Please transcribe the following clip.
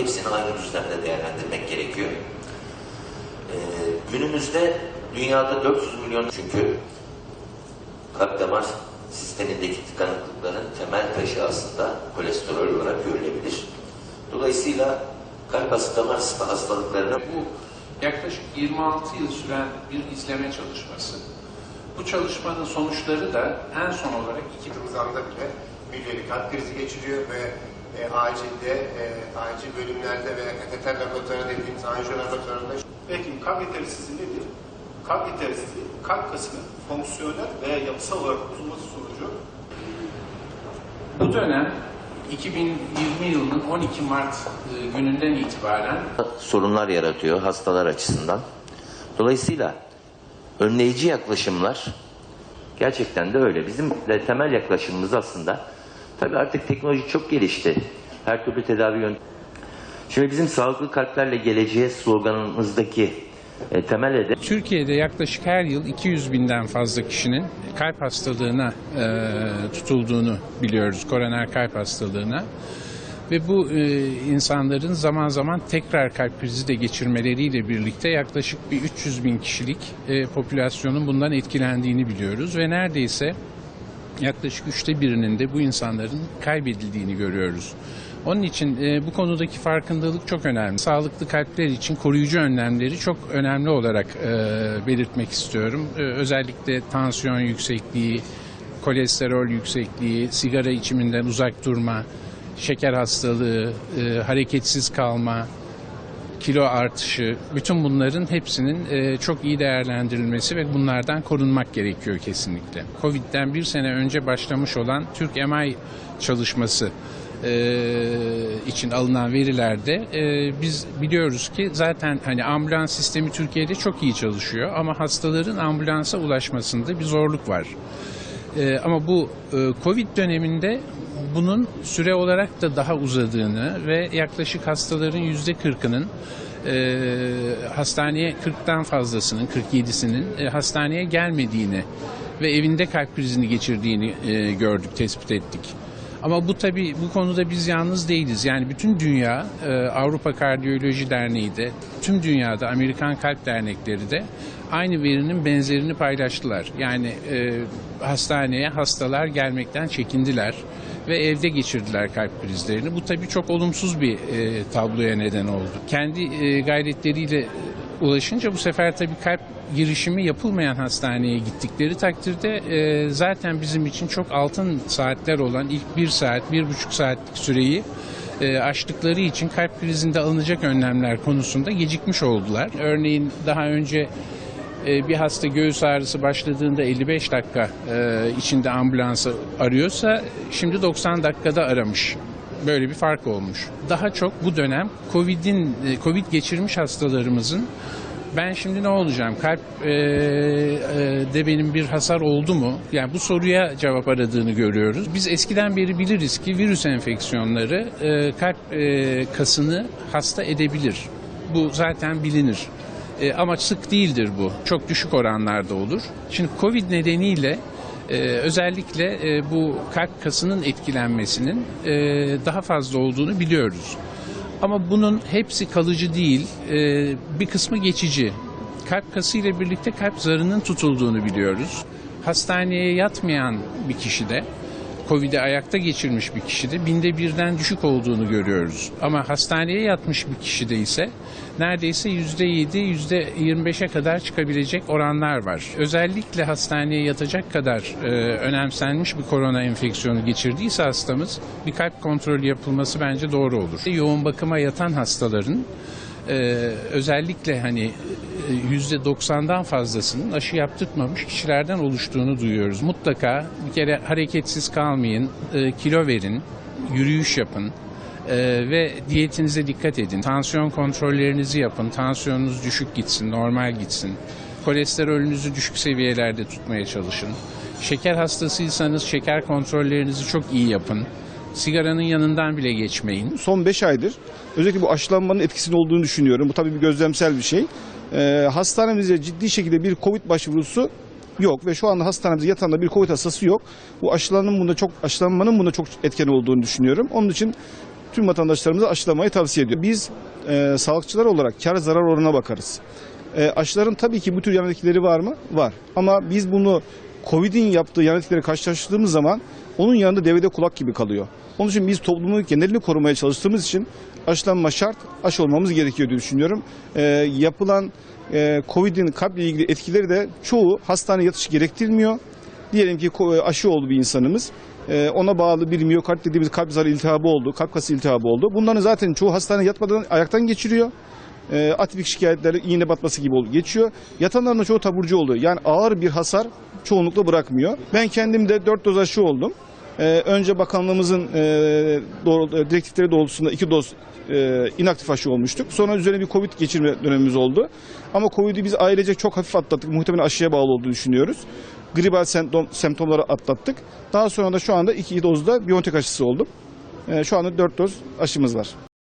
hepsini aynı düzlemde değerlendirmek gerekiyor. Ee, günümüzde dünyada 400 milyon çünkü kalp damar sistemindeki tıkanıklıkların temel taşı aslında kolesterol olarak görülebilir. Dolayısıyla kalp hasta damar hastalıklarına Bu yaklaşık 26 yıl süren bir izleme çalışması. Bu çalışmanın sonuçları da en son olarak iki Gittiğimiz anda bile müjdeli kalp krizi geçiriyor ve e, acilde, e, acil bölümlerde ve kateter laboratuvarı dediğimiz anjiyo laboratuvarında Peki kalp yetersizliği nedir? Kalp yetersizliği kalp kasının fonksiyonel veya yapısal olarak bozulması sonucu bu dönem 2020 yılının 12 Mart e, gününden itibaren sorunlar yaratıyor hastalar açısından. Dolayısıyla önleyici yaklaşımlar gerçekten de öyle. Bizim de temel yaklaşımımız aslında tabii artık teknoloji çok gelişti. Her türlü tedavi yöntemi. Şimdi bizim sağlıklı kalplerle geleceğe sloganımızdaki e, temel hedef Türkiye'de yaklaşık her yıl 200 binden fazla kişinin kalp hastalığına e, tutulduğunu biliyoruz, koroner kalp hastalığına. Ve bu e, insanların zaman zaman tekrar kalp krizi de geçirmeleriyle birlikte yaklaşık bir 300 bin kişilik e, popülasyonun bundan etkilendiğini biliyoruz. Ve neredeyse yaklaşık üçte birinin de bu insanların kaybedildiğini görüyoruz. Onun için e, bu konudaki farkındalık çok önemli. Sağlıklı kalpler için koruyucu önlemleri çok önemli olarak e, belirtmek istiyorum. E, özellikle tansiyon yüksekliği, kolesterol yüksekliği, sigara içiminden uzak durma, şeker hastalığı, e, hareketsiz kalma, kilo artışı, bütün bunların hepsinin e, çok iyi değerlendirilmesi ve bunlardan korunmak gerekiyor kesinlikle. Covid'den bir sene önce başlamış olan Türk MI çalışması e, için alınan verilerde e, biz biliyoruz ki zaten hani ambulans sistemi Türkiye'de çok iyi çalışıyor ama hastaların ambulansa ulaşmasında bir zorluk var. Ee, ama bu e, Covid döneminde bunun süre olarak da daha uzadığını ve yaklaşık hastaların yüzde 40'ının hastaneye 40'tan fazlasının 47'sinin e, hastaneye gelmediğini ve evinde kalp krizini geçirdiğini e, gördük, tespit ettik. Ama bu tabii bu konuda biz yalnız değiliz. Yani bütün dünya, e, Avrupa Kardiyoloji Derneği de, tüm dünyada Amerikan Kalp Dernekleri de aynı verinin benzerini paylaştılar. Yani e, hastaneye hastalar gelmekten çekindiler ve evde geçirdiler kalp krizlerini. Bu tabii çok olumsuz bir e, tabloya neden oldu. Kendi e, gayretleriyle ulaşınca bu sefer tabii kalp girişimi yapılmayan hastaneye gittikleri takdirde e, zaten bizim için çok altın saatler olan ilk bir saat, bir buçuk saatlik süreyi e, aştıkları için kalp krizinde alınacak önlemler konusunda gecikmiş oldular. Örneğin daha önce bir hasta göğüs ağrısı başladığında 55 dakika e, içinde ambulansı arıyorsa şimdi 90 dakikada aramış. Böyle bir fark olmuş. Daha çok bu dönem Covid'in e, Covid geçirmiş hastalarımızın ben şimdi ne olacağım? Kalp e, e, de benim bir hasar oldu mu? Yani bu soruya cevap aradığını görüyoruz. Biz eskiden beri biliriz ki virüs enfeksiyonları e, kalp e, kasını hasta edebilir. Bu zaten bilinir. E, ama sık değildir bu. Çok düşük oranlarda olur. Şimdi Covid nedeniyle e, özellikle e, bu kalp kasının etkilenmesinin e, daha fazla olduğunu biliyoruz. Ama bunun hepsi kalıcı değil. E, bir kısmı geçici. Kalp kası ile birlikte kalp zarının tutulduğunu biliyoruz. Hastaneye yatmayan bir kişide Covid'i ayakta geçirmiş bir kişide binde birden düşük olduğunu görüyoruz. Ama hastaneye yatmış bir kişide ise neredeyse yüzde yedi, yüzde yirmi beşe kadar çıkabilecek oranlar var. Özellikle hastaneye yatacak kadar e, önemsenmiş bir korona enfeksiyonu geçirdiyse hastamız bir kalp kontrolü yapılması bence doğru olur. Yoğun bakıma yatan hastaların e, özellikle hani yüzde 90'dan fazlasının aşı yaptırtmamış kişilerden oluştuğunu duyuyoruz. Mutlaka bir kere hareketsiz kalmayın, e, kilo verin, yürüyüş yapın e, ve diyetinize dikkat edin. Tansiyon kontrollerinizi yapın, tansiyonunuz düşük gitsin, normal gitsin. Kolesterolünüzü düşük seviyelerde tutmaya çalışın. Şeker hastasıysanız şeker kontrollerinizi çok iyi yapın. Sigaranın yanından bile geçmeyin. son 5 aydır özellikle bu aşılanmanın etkisinin olduğunu düşünüyorum. Bu tabii bir gözlemsel bir şey. Ee, hastanemizde ciddi şekilde bir Covid başvurusu yok ve şu anda hastanemizde yatağında bir Covid hastası yok. Bu aşılanmanın bunda çok aşılanmanın bunda çok etken olduğunu düşünüyorum. Onun için tüm vatandaşlarımıza aşılamayı tavsiye ediyor. Biz e, sağlıkçılar olarak kar zarar oranına bakarız. E, aşıların tabii ki bu tür yan etkileri var mı? Var. Ama biz bunu Covid'in yaptığı yan etkileri karşılaştırdığımız zaman onun yanında devede kulak gibi kalıyor. Onun için biz toplumun genelini korumaya çalıştığımız için aşılanma şart, aşı olmamız gerekiyor diye düşünüyorum. E, yapılan e, Covid'in kalple ilgili etkileri de çoğu hastane yatışı gerektirmiyor. Diyelim ki ko- aşı oldu bir insanımız. E, ona bağlı bir miyokard dediğimiz kalp zarı iltihabı oldu, kalp kası iltihabı oldu. Bunların zaten çoğu hastane yatmadan ayaktan geçiriyor. E, atipik şikayetleri iğne batması gibi oldu, geçiyor. Yatanların çoğu taburcu oluyor. Yani ağır bir hasar çoğunlukla bırakmıyor. Ben kendim de 4 doz aşı oldum. Ee, önce bakanlığımızın e, doğru, e, direktifleri doğrultusunda iki doz e, inaktif aşı olmuştuk. Sonra üzerine bir Covid geçirme dönemimiz oldu. Ama Covid'i biz ailece çok hafif atlattık. Muhtemelen aşıya bağlı olduğunu düşünüyoruz. Gribal semptom, semptomları atlattık. Daha sonra da şu anda iki dozda Biontech aşısı oldum. E, şu anda dört doz aşımız var.